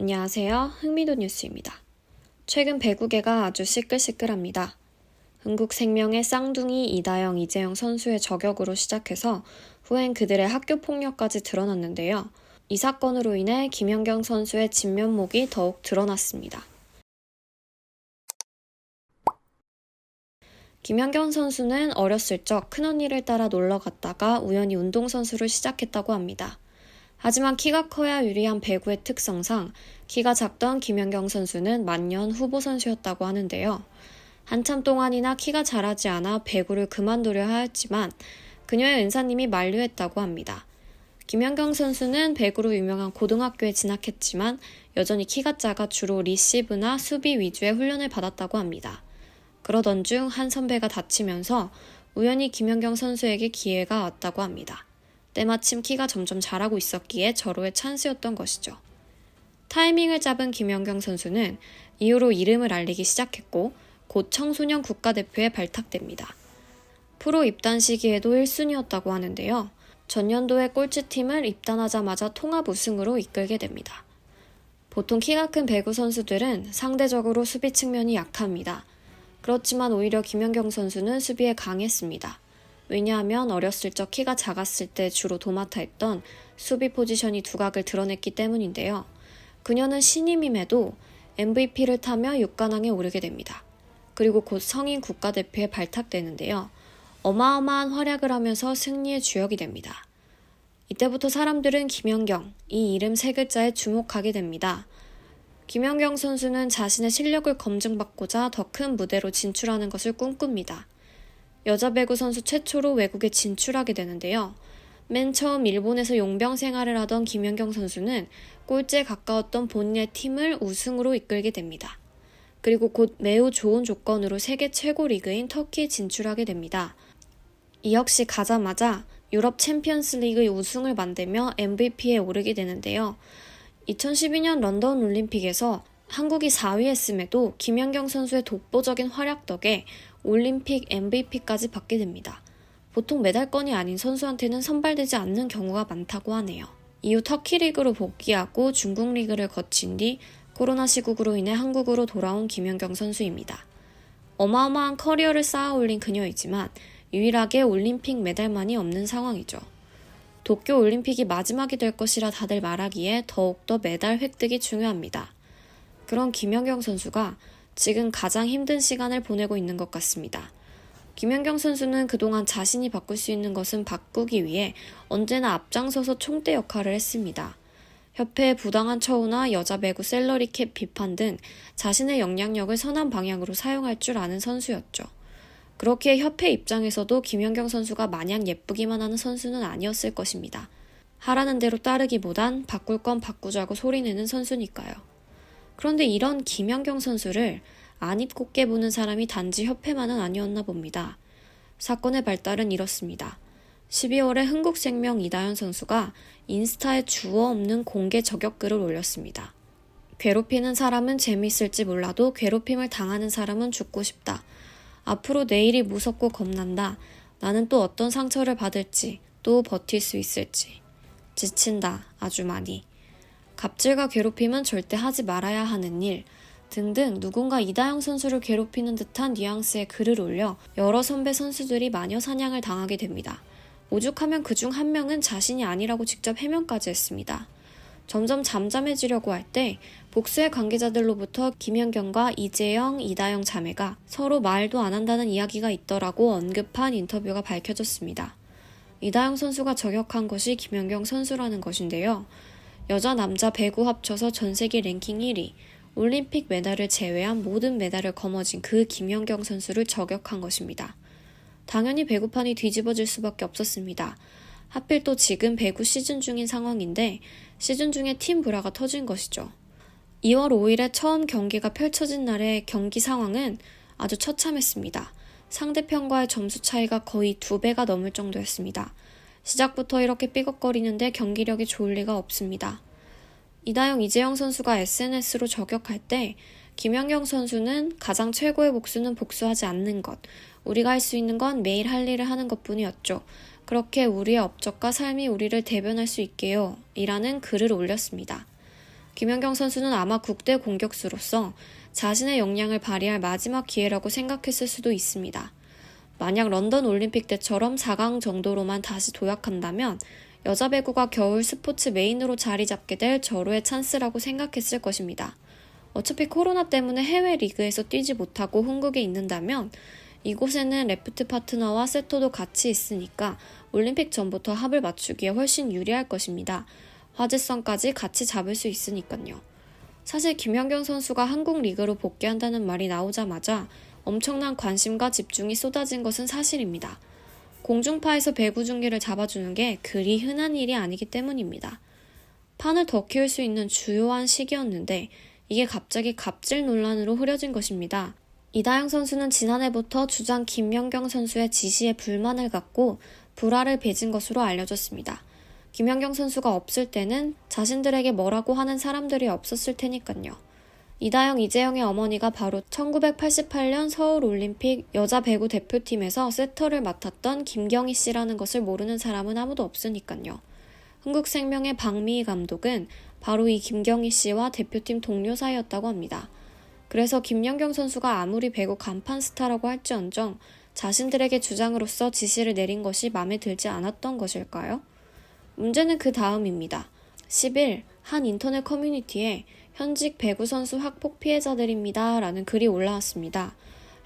안녕하세요. 흥미도 뉴스입니다. 최근 배구계가 아주 시끌시끌합니다. 흥국생명의 쌍둥이 이다영, 이재영 선수의 저격으로 시작해서 후엔 그들의 학교 폭력까지 드러났는데요. 이 사건으로 인해 김연경 선수의 진면목이 더욱 드러났습니다. 김연경 선수는 어렸을 적 큰언니를 따라 놀러 갔다가 우연히 운동선수를 시작했다고 합니다. 하지만 키가 커야 유리한 배구의 특성상 키가 작던 김연경 선수는 만년 후보 선수였다고 하는데요. 한참 동안이나 키가 자라지 않아 배구를 그만두려 하였지만 그녀의 은사님이 만류했다고 합니다. 김연경 선수는 배구로 유명한 고등학교에 진학했지만 여전히 키가 작아 주로 리시브나 수비 위주의 훈련을 받았다고 합니다. 그러던 중 한 선배가 다치면서 우연히 김연경 선수에게 기회가 왔다고 합니다. 때마침 키가 점점 자라고 있었기에 절호의 찬스였던 것이죠. 타이밍을 잡은 김연경 선수는 이후로 이름을 알리기 시작했고 곧 청소년 국가대표에 발탁됩니다. 프로 입단 시기에도 1순위였다고 하는데요. 전년도에 꼴찌팀을 입단하자마자 통합 우승으로 이끌게 됩니다. 보통 키가 큰 배구 선수들은 상대적으로 수비 측면이 약합니다. 그렇지만 오히려 김연경 선수는 수비에 강했습니다. 왜냐하면 어렸을 적 키가 작았을 때 주로 도맡아 했던 수비 포지션이 두각을 드러냈기 때문인데요. 그녀는 신임임에도 MVP를 타며 6관왕에 오르게 됩니다. 그리고 곧 성인 국가대표에 발탁되는데요. 어마어마한 활약을 하면서 승리의 주역이 됩니다. 이때부터 사람들은 김연경, 이 이름 세 글자에 주목하게 됩니다. 김연경 선수는 자신의 실력을 검증받고자 더 큰 무대로 진출하는 것을 꿈꿉니다. 여자 배구 선수 최초로 외국에 진출하게 되는데요. 맨 처음 일본에서 용병 생활을 하던 김연경 선수는 꼴찌에 가까웠던 본인의 팀을 우승으로 이끌게 됩니다. 그리고 곧 매우 좋은 조건으로 세계 최고 리그인 터키에 진출하게 됩니다. 이 역시 가자마자 유럽 챔피언스 리그의 우승을 만들며 MVP에 오르게 되는데요. 2012년 런던 올림픽에서 한국이 4위 했음에도 김연경 선수의 독보적인 활약 덕에 올림픽 MVP까지 받게 됩니다. 보통 메달권이 아닌 선수한테는 선발되지 않는 경우가 많다고 하네요. 이후 터키 리그로 복귀하고 중국 리그를 거친 뒤 코로나 시국으로 인해 한국으로 돌아온 김연경 선수입니다. 어마어마한 커리어를 쌓아 올린 그녀이지만 유일하게 올림픽 메달만이 없는 상황이죠. 도쿄 올림픽이 마지막이 될 것이라 다들 말하기에 더욱더 메달 획득이 중요합니다. 그런 김연경 선수가 지금 가장 힘든 시간을 보내고 있는 것 같습니다. 김연경 선수는 그동안 자신이 바꿀 수 있는 것은 바꾸기 위해 언제나 앞장서서 총대 역할을 했습니다. 협회의 부당한 처우나 여자 배구 셀러리 캡 비판 등 자신의 영향력을 선한 방향으로 사용할 줄 아는 선수였죠. 그렇게 협회 입장에서도 김연경 선수가 마냥 예쁘기만 하는 선수는 아니었을 것입니다. 하라는 대로 따르기보단 바꿀 건 바꾸자고 소리내는 선수니까요. 그런데 이런 김연경 선수를 안 입곱게 보는 사람이 단지 협회만은 아니었나 봅니다. 사건의 발달은 이렇습니다. 12월에 흥국생명 이다현 선수가 인스타에 주어 없는 공개 저격글을 올렸습니다. 괴롭히는 사람은 재미있을지 몰라도 괴롭힘을 당하는 사람은 죽고 싶다. 앞으로 내일이 무섭고 겁난다. 나는 또 어떤 상처를 받을지, 또 버틸 수 있을지. 지친다. 아주 많이. 갑질과 괴롭힘은 절대 하지 말아야 하는 일 등등 누군가 이다영 선수를 괴롭히는 듯한 뉘앙스의 글을 올려 여러 선배 선수들이 마녀 사냥을 당하게 됩니다. 오죽하면 그 중 한 명은 자신이 아니라고 직접 해명까지 했습니다. 점점 잠잠해지려고 할 때 복수의 관계자들로부터 김연경과 이재영, 이다영 자매가 서로 말도 안 한다는 이야기가 있더라고 언급한 인터뷰가 밝혀졌습니다. 이다영 선수가 저격한 것이 김연경 선수라는 것인데요. 여자 남자 배구 합쳐서 전 세계 랭킹 1위, 올림픽 메달을 제외한 모든 메달을 거머쥔 그 김연경 선수를 저격한 것입니다. 당연히 배구판이 뒤집어질 수밖에 없었습니다. 하필 또 지금 배구 시즌 중인 상황인데 시즌 중에 팀 브라가 터진 것이죠. 2월 5일에 처음 경기가 펼쳐진 날의 경기 상황은 아주 처참했습니다. 상대편과의 점수 차이가 거의 두 배가 넘을 정도였습니다. 시작부터 이렇게 삐걱거리는데 경기력이 좋을 리가 없습니다. 이다영 이재영 선수가 SNS로 저격할 때 김연경 선수는 가장 최고의 복수는 복수하지 않는 것. 우리가 할 수 있는 건 매일 할 일을 하는 것 뿐이었죠. 그렇게 우리의 업적과 삶이 우리를 대변할 수 있게요. 이라는 글을 올렸습니다. 김연경 선수는 아마 국대 공격수로서 자신의 역량을 발휘할 마지막 기회라고 생각했을 수도 있습니다. 만약 런던 올림픽 때처럼 4강 정도로만 다시 도약한다면 여자 배구가 겨울 스포츠 메인으로 자리 잡게 될 절호의 찬스라고 생각했을 것입니다. 어차피 코로나 때문에 해외 리그에서 뛰지 못하고 흥국에 있는다면 이곳에는 레프트 파트너와 세터도 같이 있으니까 올림픽 전부터 합을 맞추기에 훨씬 유리할 것입니다. 화제성까지 같이 잡을 수 있으니까요. 사실 김연경 선수가 한국 리그로 복귀한다는 말이 나오자마자 엄청난 관심과 집중이 쏟아진 것은 사실입니다. 공중파에서 배구 중계를 잡아주는 게 그리 흔한 일이 아니기 때문입니다. 판을 더 키울 수 있는 주요한 시기였는데 이게 갑자기 갑질 논란으로 흐려진 것입니다. 이다영 선수는 지난해부터 주장 김연경 선수의 지시에 불만을 갖고 불화를 빚은 것으로 알려졌습니다. 김연경 선수가 없을 때는 자신들에게 뭐라고 하는 사람들이 없었을 테니까요. 이다영, 이재영의 어머니가 바로 1988년 서울올림픽 여자 배구 대표팀에서 세터를 맡았던 김경희 씨라는 것을 모르는 사람은 아무도 없으니까요. 흥국생명의 박미희 감독은 바로 이 김경희 씨와 대표팀 동료 사이였다고 합니다. 그래서 김연경 선수가 아무리 배구 간판 스타라고 할지언정 자신들에게 주장으로서 지시를 내린 것이 마음에 들지 않았던 것일까요? 문제는 그 다음입니다. 10일 한 인터넷 커뮤니티에 현직 배구 선수 학폭 피해자들입니다. 라는 글이 올라왔습니다.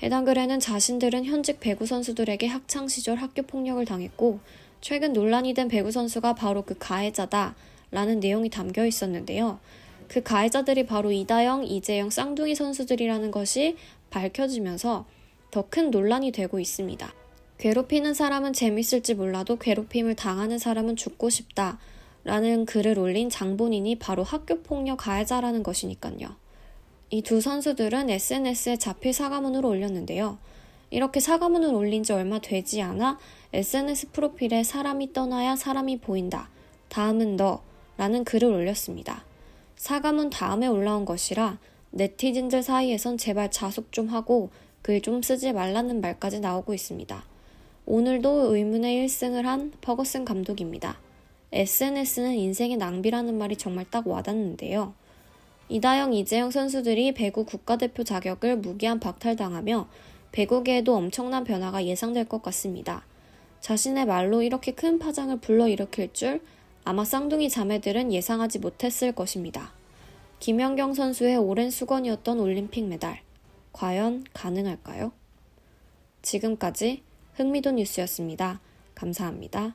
해당 글에는 자신들은 현직 배구 선수들에게 학창 시절 학교 폭력을 당했고 최근 논란이 된 배구 선수가 바로 그 가해자다. 라는 내용이 담겨 있었는데요. 그 가해자들이 바로 이다영, 이재영, 쌍둥이 선수들이라는 것이 밝혀지면서 더 큰 논란이 되고 있습니다. 괴롭히는 사람은 재밌을지 몰라도 괴롭힘을 당하는 사람은 죽고 싶다. 라는 글을 올린 장본인이 바로 학교폭력 가해자라는 것이니까요. 이 두 선수들은 SNS에 자필 사과문을 올렸는데요. 이렇게 사과문을 올린 지 얼마 되지 않아 SNS 프로필에 사람이 떠나야 사람이 보인다. 다음은 너. 라는 글을 올렸습니다. 사과문 다음에 올라온 것이라 네티즌들 사이에선 제발 자숙 좀 하고 글 좀 쓰지 말라는 말까지 나오고 있습니다. 오늘도 의문의 1승을 한 퍼거슨 감독입니다. SNS는 인생의 낭비라는 말이 정말 딱 와닿는데요. 이다영, 이재영 선수들이 배구 국가대표 자격을 무기한 박탈당하며 배구계에도 엄청난 변화가 예상될 것 같습니다. 자신의 말로 이렇게 큰 파장을 불러일으킬 줄 아마 쌍둥이 자매들은 예상하지 못했을 것입니다. 김연경 선수의 오랜 수건이었던 올림픽 메달. 과연 가능할까요? 지금까지 흥미도 뉴스였습니다. 감사합니다.